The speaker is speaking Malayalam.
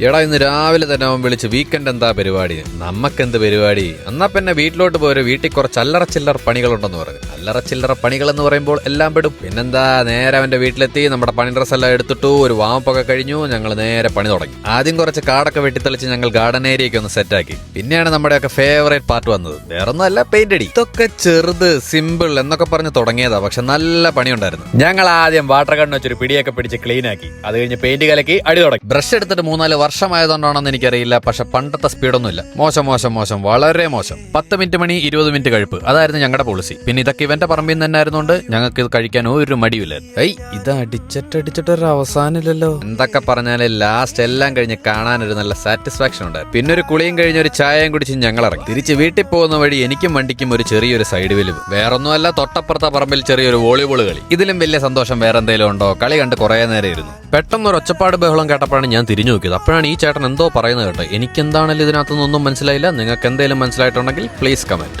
എടാ ഇന്ന് രാവിലെ തന്നെ അവൻ വിളിച്ച് വീക്കെൻഡ് എന്താ പരിപാടി? നമ്മക്കെന്ത് പരിപാടി? എന്നാ പിന്നെ വീട്ടിലോട്ട് പോരെ വീട്ടിൽ കുറച്ച് അല്ലറ ചില്ലറ പണികളുണ്ടെന്ന് പറഞ്ഞു. അല്ലറ ചില്ലറ പണികൾ എന്ന് പറയുമ്പോൾ എല്ലാം പെടും. പിന്നെന്താ നേരെ അവന്റെ വീട്ടിലെത്തി നമ്മുടെ പണി ഡ്രസ് എല്ലാം എടുത്തിട്ടു ഒരു വാമപ്പൊക്കെ കഴിഞ്ഞു ഞങ്ങൾ നേരെ പണി തുടങ്ങി. ആദ്യം കുറച്ച് കാടൊക്കെ വെട്ടിത്തെളിച്ച് ഞങ്ങൾ ഗാർഡൻ ഏരിയ ഒക്കെ ഒന്ന് സെറ്റാക്കി പിന്നെയാണ് നമ്മുടെയൊക്കെ ഫേവറേറ്റ് പാർട്ട് വന്നത്. വേറൊന്നും അല്ല പെയിന്റ് അടി. ഇതൊക്കെ ചെറുത് സിമ്പിൾ എന്നൊക്കെ പറഞ്ഞ് തുടങ്ങിയതാ പക്ഷെ നല്ല പണിയുണ്ടായിരുന്നു. ഞങ്ങൾ ആദ്യം വാട്ടർ കണ്ണ് വെച്ചൊരു പിടിയൊക്കെ പിടിച്ച് ക്ലീൻ ആക്കി. അത് കഴിഞ്ഞ് പെയിന്റ് കലക്കി അടി തുടങ്ങി. ബ്രഷ് എടുത്തിട്ട് മൂന്നാൽ വർഷമായതുകൊണ്ടാണെന്ന് എനിക്കറിയില്ല. പക്ഷെ പണ്ടത്തെ സ്പീഡൊന്നുമില്ല. മോശം മോശം മോശം. വളരെ മോശം. പത്ത് മിനിറ്റ് മണി ഇരുപത് മിനിറ്റ് കഴിപ്പ്. അതായിരുന്നു ഞങ്ങളുടെ പോളിസി. പിന്നെ ഇതൊക്കെ ഇവന്റെ പറമ്പിൽ നിന്ന് തന്നെ ആയിരുന്നുകൊണ്ട് ഞങ്ങൾക്ക് ഇത് കഴിക്കാൻ ഒരു മടിയില്ലായിരുന്നു ഏയ് ഇത് അടിച്ചിട്ട് അടിച്ചിട്ട് ഒരു അവസാനമില്ലല്ലോ. എന്തൊക്കെ പറഞ്ഞാലും ലാസ്റ്റ് എല്ലാം കഴിഞ്ഞ് കാണാൻ ഒരു നല്ല സാറ്റിസ്ഫാക്ഷൻ ഉണ്ടായിരുന്നു പിന്നെ ഒരു കുളിയും കഴിഞ്ഞ് ഒരു ചായയും കുടിച്ച് ഞങ്ങൾ ഇറങ്ങി തിരിച്ച് വീട്ടിൽ പോകുന്ന വഴി എനിക്കും വണ്ടിക്കും ഒരു ചെറിയൊരു സൈഡ് വലിവ്. വേറൊന്നുമല്ല തൊട്ടപ്പുറത്തെ പറമ്പിൽ ചെറിയൊരു വോളിബോൾ കളി. ഇതിലും വലിയ സന്തോഷം വേറെ എന്തെങ്കിലും ഉണ്ടോ? കളി കണ്ട് കുറേ നേരം ഇരുന്നു. പെട്ടെന്ന് ഒരു ഒച്ചപ്പാട് ബഹളം കേട്ടപ്പോഴാണ് ഞാൻ തിരിഞ്ഞു നോക്കിയത്. അപ്പോഴാണ് ഈ ചേട്ടൻ എന്തോ പറയുന്നത് കേട്ടോ. എനിക്കെന്താണല്ലോ ഇതിനകത്തുനിന്നൊന്നും മനസ്സിലായില്ല. നിങ്ങൾക്ക് എന്തെങ്കിലും മനസ്സിലായിട്ടുണ്ടെങ്കിൽ പ്ലീസ് കമന്റ്